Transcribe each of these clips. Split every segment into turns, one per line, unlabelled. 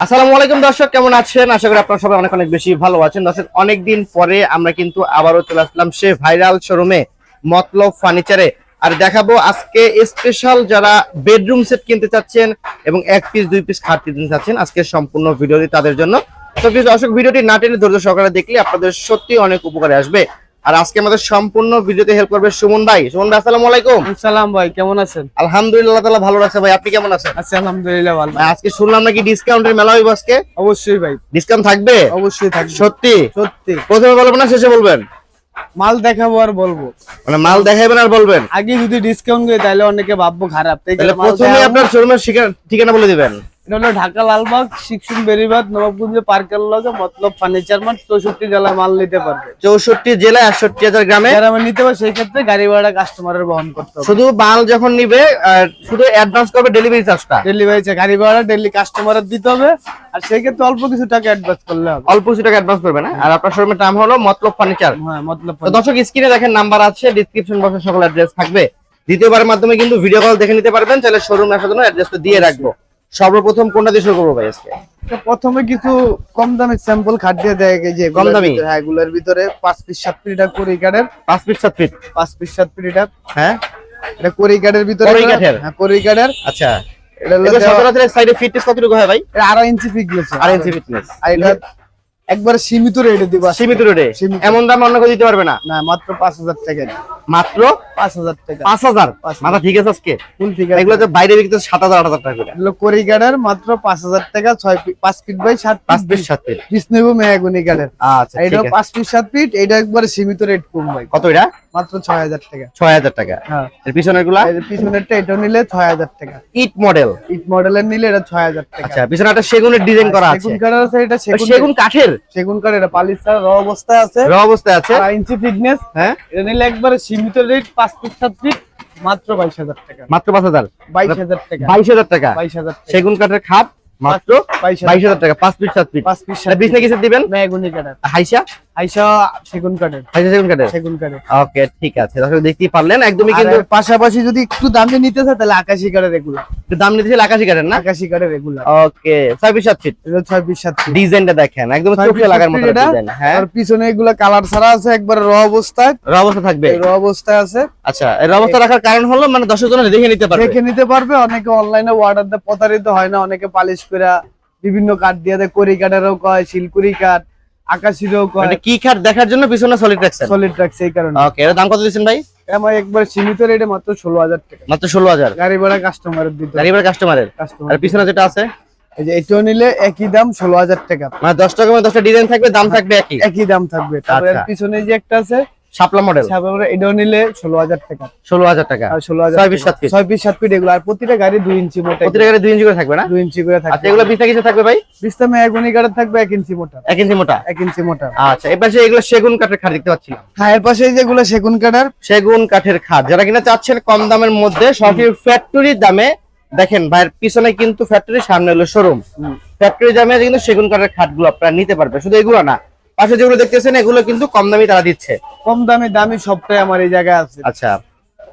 আসসালামু আলাইকুম দর্শক, কেমন আছেন? আশা করি আপনারা সবাই অনেক অনেক বেশি ভালো আছেন। দর্শক, অনেকদিন পরে আমরা কিন্তু আবারও চলে আসলাম সে ভাইরাল শোরুমে মতলব ফার্নিচারে আর দেখাবো আজকে স্পেশাল যারা বেডরুম সেট কিনতে চাচ্ছেন এবং এক পিস দুই পিস খাট কিনতে চাচ্ছেন, আজকে সম্পূর্ণ ভিডিওটি তাদের জন্য। তো দর্শক ভিডিওটি না টেনে ধৈর্য সহকারে দেখলে আপনাদের সত্যি অনেক উপকারে আসবে। আর আজকে আমাদের সম্পূর্ণ ভিডিওতে হেল্প করবে সুমন ভাই। সুমন ভাই আসসালামু আলাইকুম।
সালাম ভাই কেমন আছেন?
আলহামদুলিল্লাহ তাআলা ভালো রাখছে ভাই। আপনি কেমন আছেন?
আছি আলহামদুলিল্লাহ ভালো।
ভাই, আজকে শুনলাম নাকি ডিসকাউন্টের মেলা হইব আজকে?
অবশ্যই ভাই।
ডিসকাউন্ট থাকবে?
অবশ্যই থাকবে।
সত্যি?
সত্যি।
প্রথমে বলবেন না শেষে বলবেন?
মাল দেখাবো আর বলব।
মানে মাল দেখাবেন আর বলবেন?
আগে যদি ডিসকাউন্ট করে তাহলে অনেকে ভাববো খারাপ।
তাহলে প্রথমে আপনার শোরুমের ঠিকানা বলে দিবেন।
এটা হলো ঢাকা লালবাগ শিক্ষণ বেরিবাদ নবাবগঞ্জ পার্কের লগে মতলব ফার্নিচার মার্ট চৌষট্টি জেলায় মাল নিতে পারবে।
চৌষট্টি জেলায় আটষট্টি হাজার গ্রামে?
আমার নিতে পারে সেই ক্ষেত্রে গাড়ি ভাড়া কাস্টমারের বহন করতে হবে।
শুধু মাল যখন নিবে শুধু অ্যাডভান্স করবে ডেলিভারি চার্জটা
ডেলিভারি গাড়ি ভাড়া ডেলি কাস্টমারের দিতে হবে। আর সেই ক্ষেত্রে অল্প কিছু টাকা অ্যাডভান্স করলে হবে।
অল্প কিছু টাকা অ্যাডভান্স করবে না? আর আপনার শোরুমের নাম হলো মতলব ফার্নিচার
হ্যাঁ মতলব
দর্শক স্ক্রিনে দেখেন নাম্বার আছে ডিসক্রিপশন বক্সে সকল অ্যাড্রেস থাকবে। দ্বিতীয়বারের মাধ্যমে কিন্তু ভিডিও কল দেখে নিতে পারবেন। তাহলে শোরুম আসার জন্য অ্যাড্রেসটা দিয়ে রাখব। সর্বপ্রথম কোনটা দিয়ে শুরু করব ভাই আজকে?
প্রথমে কিছু কম দামে স্যাম্পল খাট দিয়ে দেয় যে
কম দামি?
হ্যাঁ এগুলোর ভিতরে পাঁচ পিস সাত পিস এটা কোরি কাঠের।
পাঁচ পিস সাত ফিট
পাঁচ পিস সাত পিস এটা।
হ্যাঁ?
এটা কোরি কাঠের ভিতরে।
কোরি কাঠের?
হ্যাঁ কোরি কাঠের।
আচ্ছা।
এটা হলো
সচরাচর সাইডে ফিটনেস কতটুকু হয় ভাই?
এটা আড়াই ইঞ্চি ফিট গেছে
আর ইঞ্চি ফিটনেস
আর এটা একবার সীমিত রেটে দিবা
সীমিত
রেটে
এমন দাম অন্য কেউ দিতে পারবে না?
না মাত্র পাঁচ হাজার টাকা।
মাত্র?
পাঁচ হাজার টাকা।
পাঁচ হাজার? মাথা ঠিক আছে আজকে?
ফুল ঠিক আছে।
এগুলো তো বাইরে বিক্রি সাত হাজার আট হাজার টাকা করে।
এগুলো কোরি কাঠের মাত্র পাঁচ হাজার টাকা ছয় ফিট পাঁচ ফিট বাই সাত
পাঁচ
পিস
সাত
ফিট। নেব মেয়াগুনি কাঠের
আচ্ছা
এটা। পাঁচ ফিট সাত ফিট এটা একবার সীমিত রেট কম ভাই
কত এটা?
মাত্র ছয় হাজার টাকা।
ছয় হাজার টাকা।
হ্যাঁ।
এর পিছনেরগুলা
এই পিছনেরটা এটা নিলে ছয় হাজার টাকা।
ইট মডেল।
ইট মডেলের নিলে এটা ছয় হাজার টাকা।
আচ্ছা পিছনে একটা সেগুনের ডিজাইন করা আছে।
সেগুন কাঠের আছে এটা সেগুন
সেগুন কাঠের?
সেগুন কাঠ এটা পালিশ ছাড়া র অবস্থায় আছে।
র অবস্থায় আছে?
আড়াই ইঞ্চি ফিটনেস
হ্যাঁ।
এটা নিলে একবারে সীমিত রেট পাঁচ ফিট সাত ফিট মাত্র বাইশ হাজার টাকা।
মাত্র পাঁচ হাজার?
বাইশ হাজার টাকা।
বাইশ হাজার টাকা?
বাইশ হাজার টাকা।
সেগুন কাঠের খাট মাত্র
বাইশ
বাইশ হাজার টাকা। পাঁচ পিস সাত পিস
পাঁচ পিস
আর বিছনা কিসের দিবেন?
মেগুনি কাঠের।
হাইসা?
আইসা সেগুন কাঠের।
সেগুন কাঠের?
সেগুন কাঠের।
ওকে ঠিক আছে। দর্শক দেখতেই পারলেন একদমই কিন্তু
পাশাপাশি যদি একটু দামে নিতে চায় তাহলে আকাশি কাঠের এগুলো
একটু দাম নিতেছিল আকাশি কাঠের না?
আকাশি কাঠের এগুলো
ওকে ফিট।
ফিট।
ডিজাইনটা দেখেন একদম চোখে লাগার মতো ডিজাইন হ্যাঁ?
আর পিছনে এগুলো কালার ছাড়া আছে একবার র অবস্থায়।
র অবস্থা থাকবে?
র অবস্থায় আছে।
আচ্ছা এর অবস্থা রাখার কারণ হলো মানে দর্শক জন দেখে নিতে পারবে।
দেখে নিতে পারবে অনেকে অনলাইনে অর্ডার দিয়ে প্রতারিত হয় না অনেকে পালিশ করে বিভিন্ন কাঠ দিয়ে দেয় করি কাঠেরও কয় শিলকুড়ি কাঠ আকাশিরও
মানে কি খাট দেখার জন্য পিছনে সলিড রাখছেন?
সলিড রাখছে এই কারণে।
ওকে এর দাম কত দিচ্ছেন ভাই?
আমার একবার সীমিত রেটে মাত্র ষোলো হাজার টাকা।
মাত্র ষোলো হাজার।
গাড়ি ভাড়া কাস্টমারের দিতে গাড়ি
ভাড়া কাস্টমারের আর পিছনে যেটা আছে?
এই যে এটাও নিলে একই দাম ষোলো হাজার টাকা।
মানে দশ টাকা মানে দশটা ডিজাইন থাকবে দাম থাকবে একই?
একই দাম থাকবে। তারপরে
আচ্ছা।
পিছনে যে একটা আছে
শাপলা মডেল
তারপরে নিলে ষোলো হাজার টাকা।
ষোলো হাজার টাকা।
ষোলো হাজার
ছয় পিস সাত পিস
ছয় পিস সাত পিস এগুলো। আর প্রতিটা গাড়ি দুই ইঞ্চি মোটা।
প্রতিটা গাড়ি দুই ইঞ্চি করে থাকবে না?
দুই ইঞ্চি করে
আচ্ছা
থাকবে
এগুলো বিছনা কিছু থাকবে ভাই?
থাকবে এক ইঞ্চি মোটা।
এক ইঞ্চি মোটা?
এক ইঞ্চি মোটা।
আচ্ছা এগুলো সেগুন কাঠের খাট দেখতে পাচ্ছিলাম।
হ্যাঁ এর পাশে যেগুলো সেগুন কাঠের।
সেগুন কাঠের খাট। যারা কিনা চাচ্ছেন কম দামের মধ্যে সঠিক ফ্যাক্টরির দামে। দেখেন ভাইয়ের পিছনে কিন্তু ফ্যাক্টরি সামনে হলো শোরুম ফ্যাক্টরি দামে কিন্তু সেগুন কাঠের খাটগুলো আপনারা নিতে পারবে শুধু এগুলো না পাশে যেগুলো দেখতেছেন এগুলো কিন্তু কম দামি তারা দিচ্ছে।
কম দামে দামি সবটাই আমার এই জায়গায় আছে।
আচ্ছা।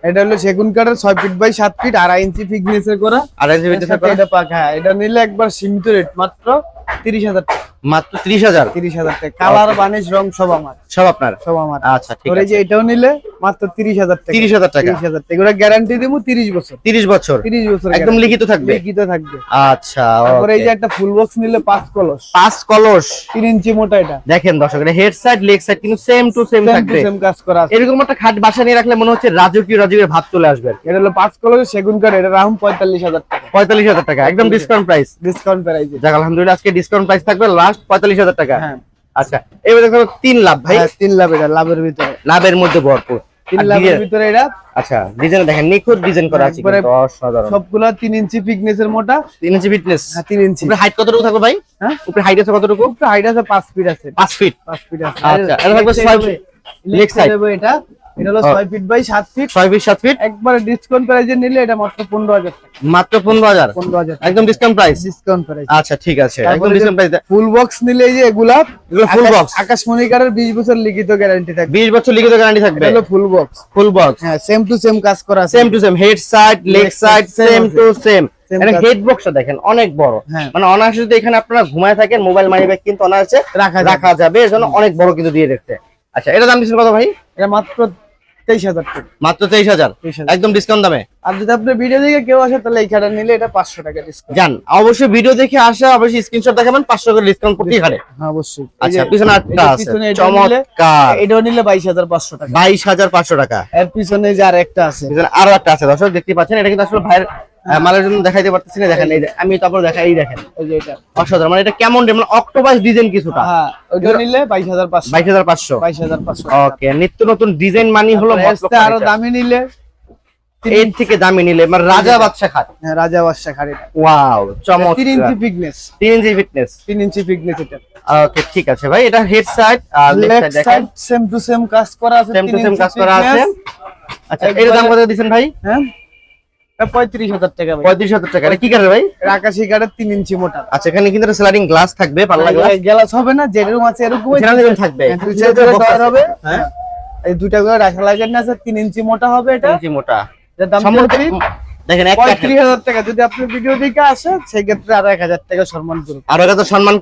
এটা হলো সেগুন কাঠের ছয় ফিট বাই সাত ফিট আড়াই ইঞ্চি ফিটনেস এর করা।
আড়াই ইঞ্চি যে
করা।
এটা
পাকা হ্যাঁ এটা নিলে একবার সীমিত রেট মাত্র। তিরিশ হাজার
মাত্র ত্রিশ হাজার?
তিরিশ হাজার টাকা। কালার বানিশ রং সব আমার।
সব আপনার?
সব আমার।
আচ্ছা ঠিক আছে
যে এটাও নিলে মাত্র তিরিশ হাজার টাকা।
তিরিশ হাজার টাকা।
তিরিশ হাজার টাকা। এগুলো গ্যারান্টি দিব তিরিশ বছর।
তিরিশ বছর?
তিরিশ বছর
একদম লিখিত থাকবে?
লিখিত থাকবে।
আচ্ছা
তারপরে এই যে একটা ফুল বক্স নিলে পাঁচ কলস।
পাঁচ কলস?
তিন ইঞ্চি মোটা এটা।
দেখেন দর্শক এটা হেড সাইড লেগ সাইড কিন্তু সেম টু সেম থাকবে।
সেম কাজ করা আছে।
এরকম একটা খাট বাসা নিয়ে রাখলে মনে হচ্ছে রাজকীয় রাজকীয় ভাত চলে আসবে।
এটা হলো পাঁচ কলস সেগুন কাঠ এটা রাহুম পঁয়তাল্লিশ হাজার টাকা।
পঁয়তাল্লিশ হাজার টাকা একদম ডিসকাউন্ট প্রাইস
ডিসকাউন্ট প্রাইজে
যাক আলহামদুলিল্লাহ আজকে ডিসকাউন্ট প্রাইস থাকবে লাস্ট পঁয়তাল্লিশ হাজার টাকা।
হ্যাঁ।
আচ্ছা এবার দেখো তিন লাভ ভাই।
হ্যাঁ, তিন লাভ এটা লাভের ভিতরে।
লাভের মধ্যে ভরপুর।
তিন লাভের ভিতরে এটা
আচ্ছা ডিজাইন দেখেন নিখুঁত ডিজাইন করা আছে অসাধারণ।
সবগুলা তিন ইঞ্চি ফিটনেস এর মোটা।
তিন ইঞ্চি ফিটনেস
হ্যাঁ তিন ইঞ্চি।
উপরে হাইট কতটুকু থাকবে ভাই?
হ্যাঁ?
উপরে হাইট আছে কতটুকু?
হাইট আছে ফিট আছে।
ফিট
ফিট আছে।
আচ্ছা, এটা থাকবে।
লেগ সাইড এটা এটা হলো ফিট বাই সাত ফিট
ছয় ফিট সাত ফিট
একবারে ডিসকাউন্ট নিলে এটা মাত্র টাকা।
মাত্র পনেরো হাজার?
পনেরো হাজার
একদম ডিসকাউন্ট প্রাইস
ডিসকাউন্ট প্রাইস
আচ্ছা ঠিক আছে। একদম ডিসকাউন্ট প্রাইস
ফুল বক্স নিলে এই যে এগুলা
এগুলো ফুল বক্স
আকাশমণি কারের বিশ বছর লিখিত গ্যারান্টি থাকবে।
বিশ বছর লিখিত গ্যারান্টি থাকবে?
এটা ফুল বক্স
ফুল বক্স
হ্যাঁ সেম টু সেম কাজ করা আছে।
Same to same head side leg
Leg
side same to same
Same
এটা
কাজ।
হেড বক্সটা দেখেন অনেক বড়।
হ্যাঁ।
মানে অনায়াসে যদি এখানে আপনারা ঘুমায় থাকেন মোবাইল মানি ব্যাগ কিন্তু অনায়াসে
রাখা
রাখা যাবে। অনেক বড় কিন্তু দিয়ে দেখতে। আচ্ছা এটা দাম দিচ্ছেন কত ভাই?
এটা মাত্র তেইশ হাজার টাকা।
মাত্র তেইশ হাজার? একদম ডিসকাউন্ট দামে?
আর যদি আপনি ভিডিও দেখে কেউ আসে তাহলে এই খাটটা নিলে এটা পাঁচশো টাকা ডিসকাউন্ট
যান অবশ্যই ভিডিও দেখে আসা অবশ্যই স্ক্রিনশট দেখাবেন পাঁচশো টাকা ডিসকাউন্ট হারে
হ্যাঁ অবশ্যই।
আচ্ছা পিছনে আটটা আছে। চমৎকার।
এটাও নিলে বাইশ হাজার পাঁচশো টাকা।
বাইশ হাজার পাঁচশো টাকা।
এর পিছনে যে আর একটা আছে।
পিছনে আরও একটা আছে। দর্শক দেখতে পাচ্ছেন এটা কিন্তু আসলে ভাইয়ের মালের জন্য দেখাইতে পারতেছি না দেখেন আমি তারপর দেখাই এই দেখেন
ওই যে এটা
অসাধারণ মানে কেমন মানে অক্টোপাস ডিজাইন কিছুটা।
হ্যাঁ ওইটা নিলে
ওকে নিত্য নতুন ডিজাইন মানি হলো মতলব আরও।
দামি নিলে।
এর থেকে দামি নিলে মানে রাজা বাদশা খাট।
হ্যাঁ, রাজা বাদশা
ওয়াও চমৎকার।
Inch fitness
inch fitness
inch fitness এটা।
ওকে ঠিক আছে ভাই এটা হেড সাইড আর সাইড
সেম টু সেম কাজ করা আছে
সেম টু সেম কাজ করা আছে। আচ্ছা এর দাম কত দিচ্ছেন ভাই?
হ্যাঁ? পঁয়ত্রিশ হাজার টাকা
পঁয়ত্রিশ হাজার টাকা। কি কাঠের ভাই?
আকাশি কাঠের তিন ইঞ্চি মোটা।
আচ্ছা এখানে কিন্তু স্লাইডিং গ্লাস থাকবে পাল্লা গ্লাস
গ্লাস হবে না যেরকম আছে এরকম
থাকবে।
দুই সাইডে
box
ডয়ার
আছে।
হবে। এই দুইটা করে রাখা লাগে না আছে তিন ইঞ্চি মোটা হবে এটা।
ইঞ্চি মোটা।
এটার দাম
সম্পূর্ণ
পঁয়ত্রিশ
দেখেন
পঁয়ত্রিশ হাজার টাকা। যদি আপনি ভিডিও দিকে আসে সেক্ষেত্রে আরও এক হাজার টাকা সম্মান
আর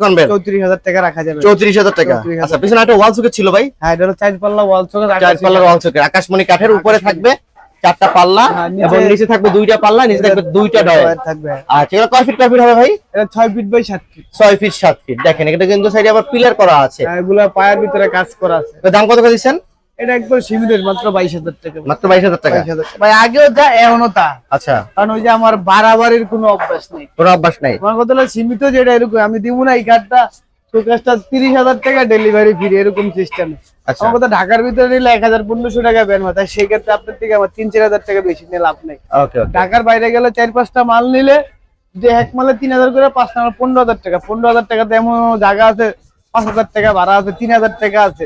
করবেন?
চৌত্রিশ হাজার টাকা রাখা যাবে।
চৌত্রিশ হাজার টাকা। আচ্ছা পিছনে একটা ওয়াল ছিল ভাই।
হ্যাঁ এটা চার পাল্লা ওয়াল চোখে
চার পাল্লার ওয়াল আকাশমণি কাঠের উপরে থাকবে। চারটা পাল্লা
হ্যাঁ,
এবং নিচে থাকবে দুইটা পাল্লা নিচে থাকবে দুইটা ডয়ার
থাকবে।
আচ্ছা এটা কয় ফিট কয় ফিট হবে ভাই?
এটা ছয় ফিট বাই সাত ফিট
ছয় ফিট সাত ফিট দেখেন এটা কিন্তু সাইডে আবার পিলার করা আছে।
এগুলো পায়ের ভিতরে কাজ করা আছে।
দাম কত করে দিচ্ছেন?
এটা একবার সীমিত মাত্র বাইশ হাজার টাকা।
মাত্র বাইশ হাজার টাকা।
ভাই আগেও যা এমনও তা।
আচ্ছা।
কারণ ওই যে আমার বাড়াবাড়ির কোনো অভ্যাস নেই।
কোনো অভ্যাস নাই।
আমার কথা হলো সীমিত যেটা এরকম আমি দিব না এই কার্ডটা তিরিশ হাজার টাকা ডেলিভারি ফ্রি এরকম সিস্টেম
আচ্ছা।
আমার কথা ঢাকার ভিতরে নিলে এক হাজার পনেরোশো টাকা মাথায় সেক্ষেত্রে আপনার থেকে আমার তিন চার হাজার টাকা বেশি নিয়ে লাভ নেই। ঢাকার বাইরে গেলে চার পাঁচটা মাল নিলে যে এক মালে তিন হাজার করে পাঁচটা মাল পনেরো হাজার টাকা। পনেরো হাজার টাকাতে এমন জায়গা আছে পাঁচ হাজার টাকা ভাড়া আছে তিন হাজার টাকা আছে।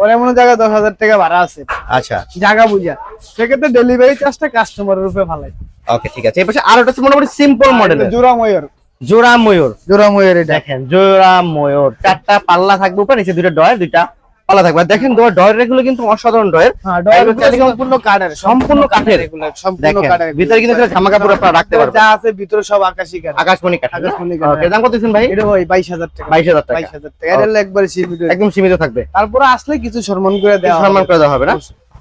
ওর এমন জায়গায় দশ হাজার টাকা ভাড়া আছে।
আচ্ছা।
জায়গা বুঝা। সেক্ষেত্রে ডেলিভারি চার্জটা কাস্টমারের উপরে ভালাই
ওকে ঠিক আছে। আর একটা মোটামুটি সিম্পল মডেল
জোড়া ময়ূর।
জোড়া ময়ূর
জোড়া ময়ূর
দেখেন জোড়া ময়ূর চারটা পাল্লা থাকবে উপরে নিচে দুটো ডয়ের দুইটা পাল্লা থাকবে। দেখেন তোমার ডয়েরগুলো কিন্তু অসাধারণ ডয়ের।
হ্যাঁ
এগুলো
সম্পূর্ণ কাঠের।
সম্পূর্ণ কাঠের।
এগুলো সম্পূর্ণ কাঠের
ভিতরে কিন্তু জামা কাপড় আপনারা রাখতে পারবেন।
যা আছে ভিতরে সব আকাশি কাঠ।
আকাশমণি কাঠ।
আকাশমণি কাঠ,
ওকে দাম কত দিচ্ছেন ভাই?
এটা ভাই বাইশ হাজার টাকা।
বাইশ হাজার টাকা।
বাইশ হাজার টাকা। এটা একবার সীমিত।
একদম সীমিত থাকবে।
তারপরে আসলে কিছু সম্মান করে দেওয়া
সম্মান করে দেওয়া হবে না?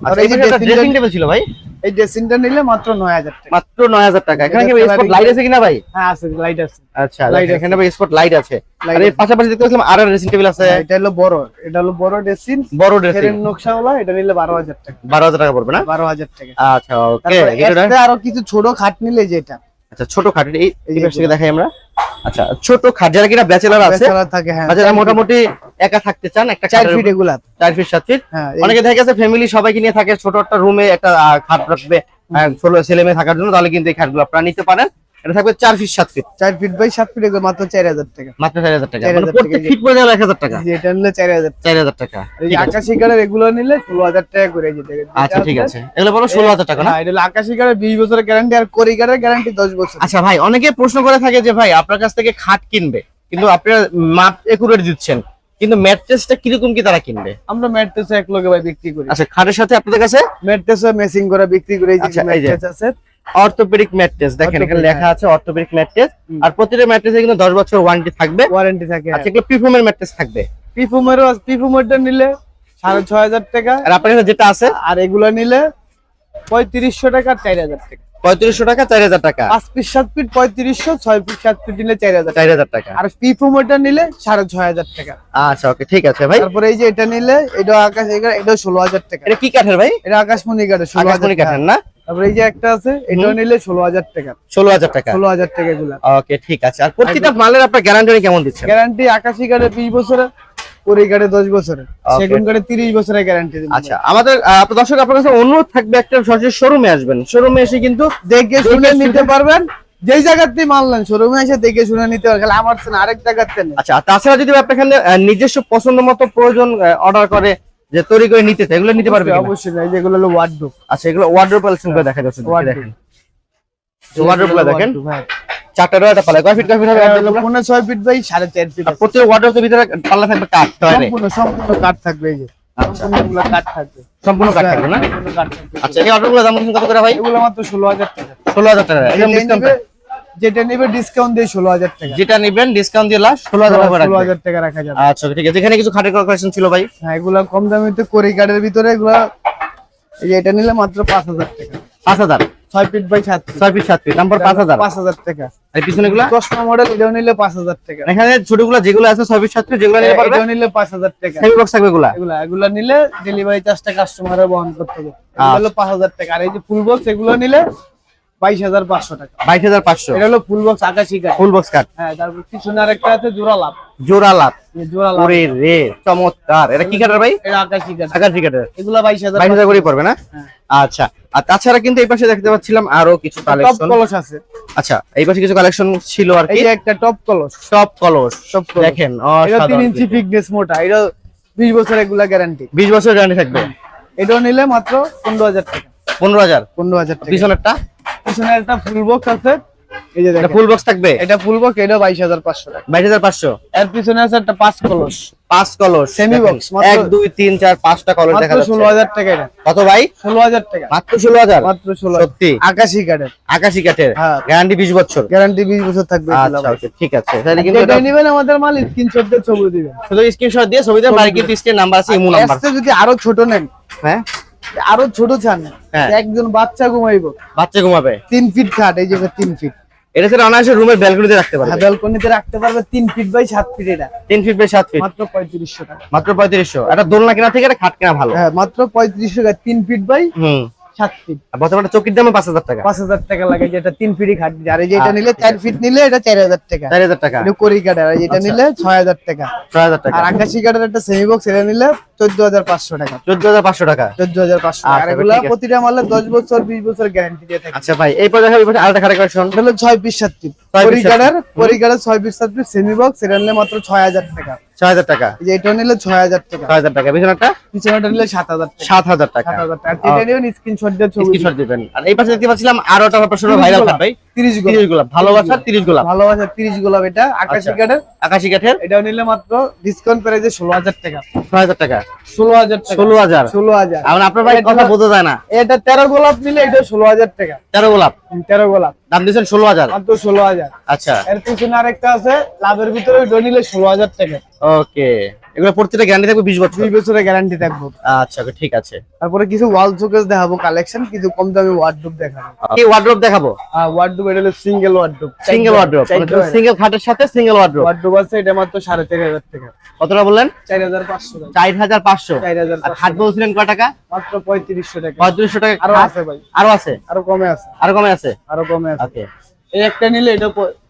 আর এই যে
এই যে
dressing
ড্রেসিং টেবিল ছিল ভাই?
এই ড্রেসিংটা নিলে মাত্র নয় হাজার টাকা।
মাত্র নয় হাজার টাকা। এখানে কি স্পট লাইট আছে কিনা ভাই?
হ্যাঁ আছে লাইট আছে।
আচ্ছা
Light
দেখেন,
আছে।
স্পট লাইট আছে। আর এর পাশাপাশি দেখতে পাচ্ছিলাম আর ড্রেসিং টেবিল আছে।
এটা হলো বড় এটা হলো বড় ড্রেসিং
বড় ড্রেসিং
ফেরেন নকশাওয়ালা এটা নিলে বারো হাজার টাকা।
বারো হাজার টাকা পড়বে না?
বারো হাজার টাকা।
আচ্ছা ওকে
আরও কিছু ছোট খাট নিলে যেটা।
আচ্ছা ছোট খাট এই এই
এই
পাশ থেকে দেখাই আমরা। আচ্ছা ছোট খাট যারা কিনা ব্যাচেলার আছে
থাকে হ্যাঁ
মোটামুটি একা থাকতে চান একটা
চার ফিট এগুলা।
চার ফিট সাত ফিট
হ্যাঁ
অনেকে দেখা গেছে ফ্যামিলি সবাইকে নিয়ে থাকে ছোট একটা রুমে একটা খাট রাখবে ছোট ছেলে মেয়ে থাকার জন্য তাহলে কিন্তু এই খাটগুলো আপনারা নিতে পারেন। এটা থাকবে চার ফিট সাত ফিট
চার ফিট বাই সাত ফিট মাত্র চার হাজার টাকা।
মাত্র চার হাজার টাকা।
4,000
মানে
টাকা
প্রত্যেক ফিট পড়ে যাবে এক হাজার টাকা।
এটা নিলে চার হাজার
চার হাজার টাকা।
আকাশি কালার এগুলো নিলে ষোলো হাজার টাকা করে যেতে
আচ্ছা ঠিক আছে। এগুলো বলো ষোলো হাজার টাকা না?
হ্যাঁ এটা হলো আকাশি কালার বিশ বছরের গ্যারান্টি আর গ্যারান্টি দশ বছর।
আচ্ছা ভাই অনেকে প্রশ্ন করে থাকে যে ভাই আপনার কাছ থেকে খাট কিনবে কিন্তু আপনারা মাপ একুরেট দিচ্ছেন। কিন্তু ম্যাট্রেসটা কীরকম কি তারা কিনবে?
আমরা ম্যাট্রেস এক লোকে ভাই বিক্রি করি।
আচ্ছা খাটের সাথে আপনাদের কাছে?
ম্যাট্রেস মেসিং করে বিক্রি করে এই যে
আচ্ছা।
ম্যাট্রেস আছে।
অর্থোপেডিক ম্যাট্রেস দেখেন এখানে লেখা আছে অর্থোপেডিক ম্যাট্রেস। আর প্রতিটা ম্যাট্রেসে কিন্তু দশ বছর ওয়ারেন্টি থাকবে।
ওয়ারেন্টি থাকে
আচ্ছা এগুলো পিফোমের ম্যাট্রেস থাকবে।
পিফুমেরও পিফুমেরটা নিলে সাড়ে ছয় হাজার টাকা।
আর আপনার কাছে যেটা আছে?
আর এগুলো নিলে পঁয়ত্রিশশো টাকা চার হাজার টাকা।
পঁয়ত্রিশশো টাকা চার হাজার টাকা।
পাঁচ পিস সাত ফিট পঁয়ত্রিশশো ছয় ফিট সাত ফিট নিলে চার হাজার
চার হাজার টাকা।
আর পি পিফুমেরটা নিলে সাড়ে ছয় হাজার টাকা।
আচ্ছা ওকে ঠিক আছে ভাই।
তারপরে এই যে এটা নিলে এটা আকাশ এটাও ষোলো হাজার টাকা।
এটা কি কাঠের ভাই?
এটা আকাশমণি কাটে ষোলো হাজার
কাঠের না?
তারপরে এই যে একটা আছে এটাও নিলে ষোলো হাজার টাকা।
ষোলো হাজার টাকা।
ষোলো হাজার টাকা এগুলা।
ওকে ঠিক আছে। আর প্রতিটা মালের আপনার গ্যারান্টি কেমন দিচ্ছে
গ্যারান্টি আকাশি কার্ডে বিশ বছরের কার্ডে বছরের। সেগুন কার্ডে তিরিশ বছরের গ্যারান্টি
আচ্ছা আমাদের আপনার দর্শক আপনার কাছে অনুরোধ থাকবে একটা সরাসরি শোরুমে আসবেন। শোরুমে এসে কিন্তু
দেখে শুনে নিতে পারবেন। যেই জায়গাতে মাল নেন শোরুমে এসে দেখে শুনে নিতে পারবেন। আমার আরেক জায়গাতে
আচ্ছা তাছাড়া যদি আপনার এখানে নিজস্ব পছন্দ মতো প্রয়োজন অর্ডার করে যে তৈরি করে নিতে চাই এগুলো নিতে পারবে
অবশ্যই না যেগুলো হলো ওয়ার্ডরোব
আচ্ছা এগুলো দেখা যাচ্ছে দেখেন।
হ্যাঁ।
চারটা পাল্লা কয় ফিট কয় ফিট হবে?
পনেরো ছয় ফিট বাই সাড়ে চার ফিট
প্রত্যেক ওয়ার্ড্রোপের ভিতরে পাল্লা থাকবে কাঠ
সম্পূর্ণ সম্পূর্ণ কাঠ থাকবে এই যে।
আচ্ছা।
সম্পূর্ণ কাঠ থাকবে।
না?
থাকবে।
আচ্ছা এই অর্ডার দাম কত করে ভাই?
এগুলো মাত্র ষোলো হাজার টাকা।
ষোলো হাজার টাকা।
যেটা নেবে ডিসকাউন্ট দিয়ে ষোলো হাজার টাকা।
যেটা নিবেন ডিসকাউন্ট দিয়ে লাস্ট ষোলো হাজার টাকা
রাখা যাবে।
আচ্ছা ঠিক আছে। এখানে কিছু খাটের কালেকশন ছিল ভাই?
হ্যাঁ এগুলা কম দামে তো করি কার্ডের ভিতরে এগুলা এই যে এটা নিলে মাত্র পাঁচ হাজার টাকা।
পাঁচ হাজার।
ছয় ফিট বাই সাত
ছয় ফিট সাত ফিট নাম্বার পাঁচ হাজার।
পাঁচ হাজার টাকা।
আর পিছনে গুলা?
মডেল এটাও নিলে পাঁচ হাজার টাকা।
এখানে ছোটগুলো যেগুলো আছে ছয় ফিট সাত ফিট যেগুলো নিতে পারবে?
নিলে পাঁচ হাজার টাকা।
সেমি বক্স থাকবে এগুলা?
এগুলা এগুলা নিলে ডেলিভারি চার্জটা কাস্টমারে বহন করতে হবে। হলো পাঁচ হাজার টাকা। আর এই যে ফুল বক্স এগুলো নিলে বাইশ হাজার পাঁচশো টাকা।
বাইশ হাজার পাঁচশো।
এটা হলো ফুল বক্স আকাশি কাঠ
ফুল বক্স কাট
হ্যাঁ তারপর পিছনে আরেকটা আছে জোড়া লাভ।
জোড়া লাভ।
জোড়া লাভ।
ওরে রে চমৎকার। এটা কি কাটার ভাই?
এটা আকাশি এগুলা বাইশ হাজার
করে পড়বে না?
হ্যাঁ।
আচ্ছা আর তাছাড়া কিন্তু এই পাশে দেখতে পাচ্ছিলাম আরও কিছু
টপ
কালেকশন
কলস আছে।
আচ্ছা এই পাশে কিছু কালেকশন ছিল আর কি?
একটা টপ কলস
টপ কলস
সব কলস।
দেখেন
এটা তিন ইঞ্চি ফিটনেস মোটা। এটা বিশ বছর এগুলা গ্যারান্টি
বিশ বছর গ্যারান্টি থাকবে।
এটা নিলে মাত্র পনেরো হাজার টাকা।
পনেরো হাজার।
পনেরো হাজার টাকা।
পিছনেরটা?
পিছনে একটা ফুল বক্স আছে। এই যে
এটা ফুল বক্স থাকবে?
এটা ফুল বক্স এটা বাইশ হাজার পাঁচশো টাকা।
বাইশ হাজার পাঁচশো?
এর পিছনে আছে একটা পাঁচ কলস
পাঁচ কলস দেখেন,
box, মাত্র-
এক দুই তিন চার পাঁচটা কলস দেখা যাচ্ছে।
হাজার টাকা এটা।
কত ভাই?
ষোলো হাজার টাকা।
মাত্র ষোলো হাজার?
মাত্র ষোলো
সত্যি?
আকাশি কাঠের।
আকাশি কাঠের?
হ্যাঁ।
গ্যারান্টি বিশ বছর?
গ্যারান্টি বিশ বছর থাকবে
আচ্ছা ঠিক আছে। তাহলে কিন্তু এটা-
নিবেন আমাদের মাল স্ক্রিনশট দিয়ে ছবি দিবেন।
শুধু স্ক্রিনশট দিয়ে ছবি বাড়ি কিন্তু স্ক্রিন নাম্বার আছে ইমো নাম্বার
যদি আরও ছোট নেন
হ্যাঁ?
আরও ছোট চান
হ্যাঁ।
একজন বাচ্চা ঘুমাইব।
বাচ্চা ঘুমাবে।
তিন ফিট খাট এই যে তিন ফিট
এটা ছাড়া অনায়াসে রুমের ব্যালকনিতে রাখতে পারবে।
ব্যালকনিতে রাখতে পারবে তিন ফিট বাই সাত ফিট এটা।
তিন ফিট বাই সাত ফিট
মাত্র পঁয়ত্রিশশো টাকা।
মাত্র পঁয়ত্রিশশো। একটা দোলনা কেনা থেকে এটা খাট কেনা ভালো।
হ্যাঁ মাত্র পঁয়ত্রিশশো টাকা তিন ফিট বাই
হুম।
সাত ফিট
বর্তমানে চকির দামে পাঁচ হাজার টাকা।
পাঁচ হাজার টাকা লাগে যেটা তিন ফিটই খাট আর এই যে এটা
আচ্ছা,
নিলে চার ফিট নিলে এটা চার হাজার টাকা।
চার হাজার টাকা।
করি কাঠ আর যেটা নিলে ছয় হাজার টাকা।
ছয় হাজার টাকা।
আর আকাশি কাঠের একটা সেমি বক্স এটা নিলে চোদ্দ হাজার পাঁচশো টাকা।
চোদ্দ হাজার পাঁচশো টাকা।
চোদ্দ হাজার পাঁচশো আর
আচ্ছা,
এগুলা প্রতিটা মালে দশ বছর বিশ বছর গ্যারান্টি দিয়ে থাকে।
আচ্ছা ভাই এই পরে দেখাবো এই পাশে আরেকটা খাটের কালেকশন
হলো ছয় পিস সাত
ছয় piece, সাত
পরিকারের পরিকারের ছয় পিস সাত পিস সেমি বক্স এটা নিলে মাত্র ছয় হাজার টাকা।
ছয় হাজার টাকা।
এই যে এটা নিলে টাকা।
ছয় হাজার টাকা।
নিলে সাত হাজার টাকা।
সাত হাজার টাকা।
স্ক্রিনশট দিয়ে ছবি
স্ক্রিনশট দিবেন। আর এই পাশে দেখতে পাচ্ছিলাম আরও একটা প্রশ্ন ভাইরাল ভাই।
তিরিশ গোলাপ।
তিরিশ গোলাপ। ভালোবাসা তিরিশ গোলাপ।
ভালোবাসা তিরিশ গোলাপ এটা। আকাশি। কাঠের।
আকাশি কাঠের।
এটাও নিলে মাত্র ডিসকাউন্ট প্রাইসে ষোলো হাজার টাকা।
ছয় হাজার টাকা।
ষোলো হাজার টাকা।
ষোলো হাজার।
ষোলো হাজার।
এখন আপনার ভাই কথা বোঝা যায় না।
এটা তেরো গোলাপ নিলে এটা ষোলো হাজার টাকা।
তেরো গোলাপ।
হুম, তেরো গোলাপ।
দাম দিয়েছেন ষোলো
মাত্র ষোলো
আচ্ছা।
এর পিছনে আরেকটা আছে লাভের ভিতরে ওইটা নিলে ষোলো হাজার টাকা।
ওকে। এগুলো প্রত্যেকটা গ্যারান্টি থাকবে বিশ বছর
দুই বছরের গ্যারান্টি থাকব।
আচ্ছা ঠিক আছে।
তারপরে কিছু ওয়াল শোকেস দেখাবো কালেকশন কিছু কম দামি ওয়ার্ডরোব দেখাবো।
কি ওয়ার্ড্রপ দেখাবো?
আর ওয়ার্ডরোব এটা হলো single wardrobe
single wardrobe single খাটের সাথে সিঙ্গেল ওয়ার্ড্রপ
ওয়ার্ডরোব আছে এটা মাত্র সাড়ে চার হাজার টাকা
কতটা বললেন?
চার হাজার পাঁচশো টাকা।
চার হাজার পাঁচশো।
চার হাজার
আর খাট বলছিলেন কয় টাকা?
মাত্র পঁয়ত্রিশশো টাকা।
পঁয়ত্রিশশো টাকা আরও
আছে ভাই।
আরও আছে?
আরও কমে আছে।
আরও কমে আছে?
আরও কমে আছে।
ওকে।
এই একটা নিলে এটা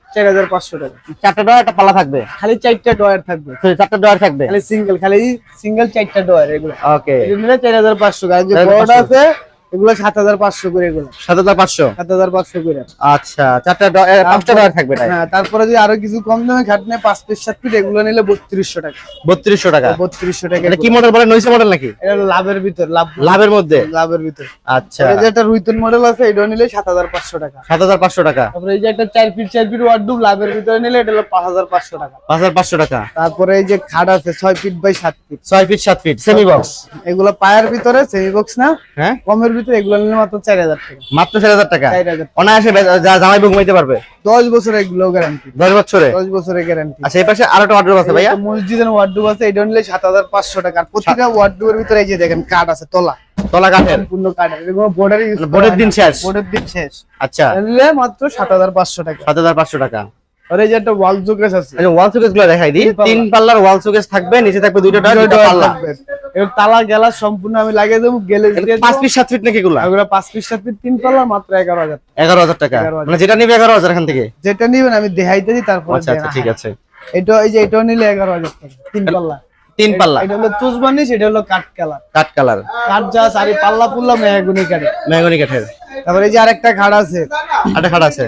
প- চার হাজার পাঁচশো টাকা।
চারটা ডয়ার একটা পাল্লা থাকবে?
খালি চারটা ডয়ার থাকবে।
Sorry, চারটা ডয়ার থাকবে?
খালি সিঙ্গেল খালি সিঙ্গেল চারটা ডয়ার এগুলো।
ওকে
এটা নিলে চার হাজার পাঁচশো আর যে
4,500
আছে এগুলো সাত হাজার পাঁচশো করে এগুলো।
সাত হাজার পাঁচশো?
সাত হাজার পাঁচশো করে।
আচ্ছা চারটা পাঁচটা ডয়ার থাকবে তাই?
হ্যাঁ তারপরে যদি আরও কিছু কম দামে খাট নেয় পিস সাত পিস এগুলো নিলে বত্রিশশো টাকা।
বত্রিশশো টাকা।
বত্রিশশো টাকা
এটা কি মডেল বলে? নইসে মডেল নাকি?
এটা লাভের ভিতর লাভ
লাভের মধ্যে?
লাভের ভিতর।
আচ্ছা।
এই যে একটা রুইতন মডেল আছে এটা নিলে সাত হাজার পাঁচশো টাকা।
সাত হাজার পাঁচশো টাকা।
তারপরে এই যে একটা চার ফিট চার ফিট ওয়ার্ডুব লাভের ভিতরে নিলে এটা হলো পাঁচ হাজার পাঁচশো টাকা।
পাঁচ হাজার পাঁচশো টাকা।
তারপরে এই যে খাট আছে ছয় ফিট বাই সাত ফিট
ছয় ফিট সাত ফিট সেমি বক্স
এগুলো পায়ের ভিতরে সেমি বক্স না
হ্যাঁ?
কমের ভিতরে এগুলো নিলে মাত্র চার হাজার টাকা।
মাত্র চার হাজার টাকা?
চার হাজার
অনায়াসে জামাই ঘুমাইতে পারবে?
দশ বছর এগুলো গ্যারান্টি
বছরে?
দশ বছরের গ্যারান্টি
আচ্ছা এই পাশে আরও একটা অর্ডার আছে ভাইয়া।
মসজিদের ওয়ার্ডুব আছে এটা নিলে সাত হাজার পাঁচশো টাকা। আর প্রতিটা ওয়ার্ডুবের ভিতরে এই যে দেখেন কাঠ আছে তলা।
তলা কাঠের?
সম্পূর্ণ কাঠ এগুলো বোর্ডের
বোর্ডের দিন শেষ?
বোর্ডের দিন শেষ।
আচ্ছা।
নিলে মাত্র সাত হাজার পাঁচশো টাকা।
সাত হাজার পাঁচশো টাকা।
আর এই যে একটা ওয়াল জোকেস আছে।
আচ্ছা ওয়াল সুকেসগুলো দেখাই দিই।
তিন পাল্লা।
পাল্লার ওয়াল সুকেস থাকবে নিচে থাকবে দুইটা ডয়ার দুইটা পাল্লা।
এবার তালা গেলা সম্পূর্ণ আমি লাগিয়ে দেবো গেলে দিয়ে
পাঁচ পিস সাত ফিট নাকি এগুলা?
এগুলো পাঁচ পিস সাত পিস তিন পাল্লা মাত্র এগারো হাজার
এগারো হাজার টাকা। মানে যেটা নিবে এগারো হাজার এখান থেকে?
যেটা নিবেন আমি দেখাইতে দিই তারপর
আচ্ছা আচ্ছা ঠিক আছে।
এটা এই যে এটাও নিলে এগারো হাজার টাকা তিন পাল্লা।
তিন পাল্লা।
এটা হলো তুজবানি সেটা হলো কাঠ কালার
কাঠ কালার
কাঠ যা সারি পাল্লা পুল্লা মেহাগুনি কাঠে
মেহগনি কাঠের।
তারপরে এই যে আরেকটা খাট আছে।
একটা খাট আছে।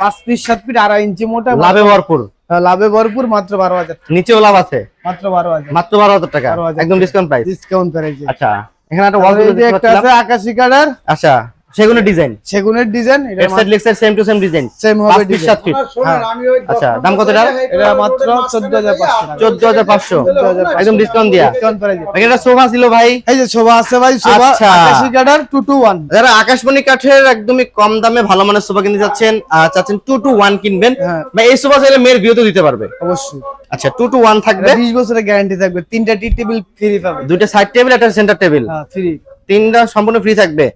পাঁচ পিস সাত পিস আড়াই ইঞ্চি মোটা
লাভে ভরপুর?
লাভে ভরপুর মাত্র বারো হাজার
নিচেও লাভ আছে?
মাত্র বারো হাজার।
মাত্র বারো হাজার টাকা?
12,000
একদম ডিসকাউন্ট প্রাইস
ডিসকাউন্ট প্রাইস
আচ্ছা এখানে একটা
আছে আকাশি কালার।
আচ্ছা। সেগুনের ডিজাইন
সেগুনের ডিজাইন এটা
side side same to same design
same হবে ডিজাইন
সাত ফিট। আচ্ছা দাম কত এটা?
এটা মাত্র চোদ্দ হাজার পাঁচশো। টাকা
চোদ্দ হাজার পাঁচশো।
14,500
একদম ডিসকাউন্ট দিয়া।
এ।
এটা সোফা ছিল ভাই।
এই যে শোভা আছে ভাই শোভা
আচ্ছা।
আকাশি টু টু
যারা আকাশমণি কাঠের একদমই কম দামে ভালো মানের সোফা কিনতে চাচ্ছেন আহ, চাচ্ছেন টু টু ওয়ান কিনবেন।
হ্যাঁ।
ভাই এই সোফা চাইলে মেয়ের বিয়েতে দিতে পারবে।
অবশ্যই।
আচ্ছা টু টু ওয়ান থাকবে।
বিশ বছরের গ্যারান্টি থাকবে। তিনটা টি টেবিল ফ্রি পাবে।
দুইটা সাইড টেবিল একটা সেন্টার টেবিল
হ্যাঁ ফ্রি
তিনটা সম্পূর্ণ ফ্রি থাকবে।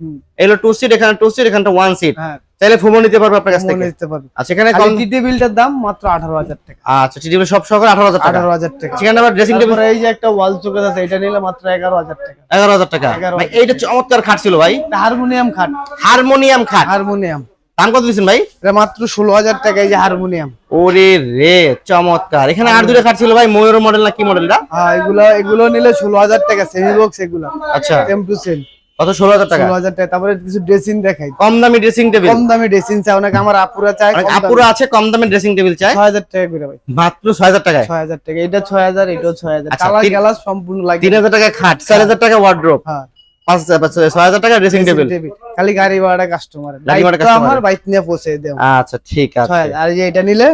এগুলো টু সিট এখানে টু সিট এখানটা ওয়ান সিট তাহলে ফুমো নিতে পারবে আপনার কাছ থেকে।
নিতে পারবে।
আচ্ছা এখানে
টি টেবিলটার দাম মাত্র আঠারো হাজার টাকা।
আচ্ছা টি টেবিল সব সহকারে আঠারো হাজার টাকা।
আঠারো হাজার টাকা।
সেখানে আবার ড্রেসিং টেবিল
এই যে একটা ওয়াল চোকাস আছে এটা নিলে মাত্র এগারো হাজার টাকা।
এগারো হাজার টাকা।
11,000
ভাই এইটা চমৎকার খাট ছিল ভাই।
হারমোনিয়াম খাট।
হারমোনিয়াম খাট।
হারমোনিয়াম
দাম কত দিচ্ছেন ভাই?
এটা মাত্র ষোলো হাজার টাকা এই যে হারমোনিয়াম।
ওরে রে চমৎকার। এখানে আর দুটো খাট ছিল ভাই ময়ূর মডেল না কি মডেলটা
হ্যাঁ এগুলো এগুলো নিলে ষোলো হাজার টাকা সেমি বক্স এগুলো।
আচ্ছা।
সেম টু সেম
কত? ষোলো হাজার টাকা?
ষোলো হাজার টাকা। তারপরে কিছু ড্রেসিং দেখাই।
কম দামি ড্রেসিং টেবিল
কম দামি ড্রেসিং চাই অনেক আমার আপুরা দামি।
আপুরা আছে কম দামের ড্রেসিং টেবিল চাই
ছয় হাজার টাকা করে ভাই।
মাত্র ছয় হাজার টাকায়?
ছয় হাজার টাকা। এটা ছয় হাজার এটাও ছয় হাজার কালার গ্যালাস সম্পূর্ণ লাগে।
তিন হাজার টাকা খাট চার হাজার টাকা ওয়ার্ড্রোপ
হ্যাঁ।
টাকা ড্রেসিং টেবিল
টেবিল খালি গাড়ি ভাড়া কাস্টমার আমার বাইক নিয়ে পৌঁছে
আচ্ছা ঠিক আছে।
আর যে এটা নিলে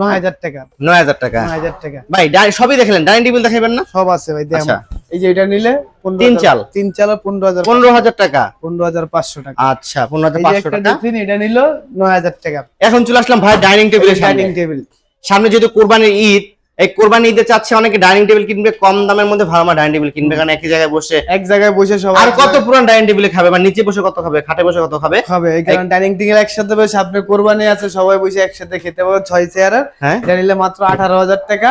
নয় হাজার টাকা।
নয় হাজার টাকা।
নয় হাজার টাকা।
ভাই সবই দেখলেন? ডাইনিং টেবিল দেখাবেন না?
সব আছে ভাই
আচ্ছা।
এই যে এটা নিলে
তিন চাল।
তিন চাল পনেরো হাজার
পনেরো হাজার টাকা।
পনেরো হাজার পাঁচশো টাকা।
আচ্ছা পনেরো হাজার পাঁচশো টাকা।
দেখছেন এটা নিল নয় হাজার টাকা।
এখন চলে আসলাম ভাই ডাইনিং টেবিলের
ডাইনিং টেবিল।
সামনে যেহেতু কোরবানির ঈদ এই কোরবানি ঈদে চাচ্ছে অনেকে ডাইনিং টেবিল কিনবে কম দামের মধ্যে ভালো মা ডাইনিং টেবিল কিনবে কারণ একই জায়গায় বসে
এক জায়গায় বসে সব
আর কত পুরান ডাইনিং টেবিলে খাবে বা নিচে বসে কত খাবে খাটে বসে কত খাবে?
খাবে এই কারণে ডাইনিং টেবিল একসাথে বসে আপনি কোরবানি আছে সবাই বসে একসাথে খেতে পাবে ছয় চেয়ারের।
হ্যাঁ।
এটা নিলে মাত্র আঠারো হাজার টাকা।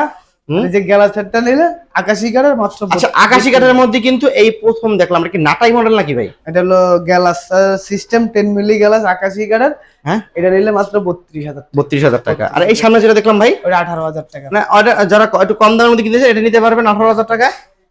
যে গেলা সেটটা নিলে আকাশি কাঠের মাত্র
আচ্ছা আকাশি কাঠের মধ্যে কিন্তু এই প্রথম দেখলাম। এটা কি নাটাই মডেল নাকি ভাই?
এটা হলো গ্যালাস সিস্টেম টেন মিলি গ্যালাস আকাশি কাঠের।
হ্যাঁ?
এটা নিলে মাত্র বত্রিশ হাজার টাকা।
বত্রিশ হাজার টাকা। আর এই সামনে যেটা দেখলাম ভাই?
ওটা আঠারো হাজার টাকা।
না যারা একটু কম দামের মধ্যে কিনতে চায়, এটা নিতে পারবেন আঠারো হাজার টাকা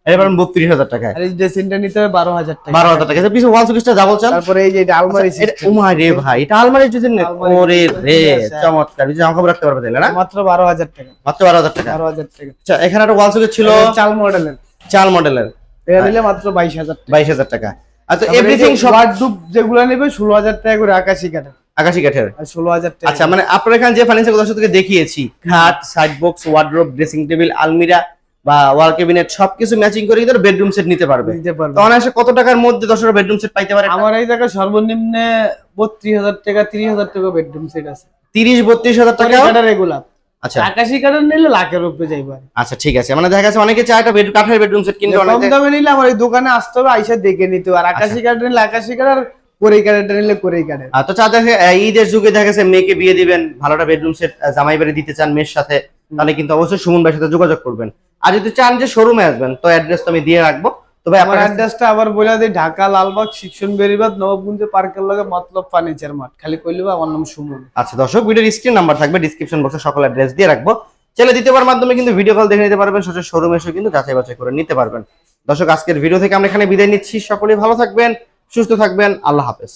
এটা পারবেন বত্রিশ
আর এই ড্রেসিংটা নিতে হবে বারো হাজার টাকা।
বারো হাজার টাকা। পিছনে ওয়াল সুকেসটা যা বলছেন
তারপরে এই যে এটা আলমারি
এটা উমা রে ভাই এটা আলমারির জন্য
আলমারির
ওরে রে চমৎকার। এই জামা রাখতে পারবে তাইলে না?
মাত্র বারো হাজার টাকা।
মাত্র বারো হাজার টাকা।
বারো হাজার টাকা।
আচ্ছা এখানে একটা ওয়াল সুকেস ছিল।
চাল মডেলের।
চাল মডেলের।
এটা নিলে মাত্র বাইশ হাজার টাকা।
আচ্ছা এভরিথিং সব
যেগুলো নেবে ষোলো হাজার টাকা করে আকাশি কাঠের।
আকাশি কাঠের।
ষোলো হাজার টাকা।
আচ্ছা মানে আপনার এখানে যে ফার্নিচার কথা থেকে দেখিয়েছি। খাট side box wardrobe dressing table আলমিরা বা ওয়াল ক্যাবিনেট সবকিছু ম্যাচিং করে কিন্তু বেডরুম সেট নিতে পারবে।
নিতে পারবে।
তো অনায়াসে কত টাকার মধ্যে দশটা বেডরুম সেট পাইতে পারে
আমার এই জায়গায় সর্বনিম্নে বত্রিশ হাজার টাকা তিরিশ হাজার টাকা বেডরুম সেট আছে।
তিরিশ বত্রিশ হাজার টাকা
কাঠের রেগুলার
আচ্ছা।
আকাশি কাঠের নিলে লাখের উপরে যাইবে
আচ্ছা ঠিক আছে। মানে দেখা যাচ্ছে অনেকে চায় একটা বেড কাঠের বেডরুম সেট কিনতে
কম
অনেকে
দামে নিলে আমার এই দোকানে আসতে হবে আইসা দেখে নিতে আর
আচ্ছা।
আকাশি কাঠের নিলে আকাশি কাঠ আর কোরেই কাঠেরটা নিলে কোরেই
আহ, তো চা দেখে ঈদের যুগে দেখা গেছে মেয়েকে বিয়ে দিবেন ভালোটা বেডরুম সেট জামাই বাড়ি দিতে চান মেয়ের সাথে তাহলে কিন্তু অবশ্যই সুমন ভাইয়ের সাথে যোগাযোগ করবেন। আর যদি চান যে শোরুমে আসবেন তো অ্যাড্রেস তো আমি দিয়ে রাখব। তবে আমার
অ্যাড্রেসটা আবার বলে দিই ঢাকা লালবাগ শিক্ষণ বেরিবাদ নবপুঞ্জ পার্কের লগে মতলব ফার্নিচার মাঠ। খালি কইলিবা আমার নাম সুমন।
আচ্ছা দর্শক ভিডিওর স্ক্রিন নাম্বার থাকবে ডিসক্রিপশন বক্সে সকল অ্যাড্রেস দিয়ে রাখব। চাইলে দ্বিতীয় মাধ্যমে কিন্তু ভিডিও কল দেখে নিতে পারবেন সরাসরি শোরুমে এসে কিন্তু যাচাই বাছাই করে নিতে পারবেন। দর্শক আজকের ভিডিও থেকে আমরা এখানে বিদায় নিচ্ছি। সকলেই ভালো থাকবেন সুস্থ থাকবেন আল্লাহ হাফেজ।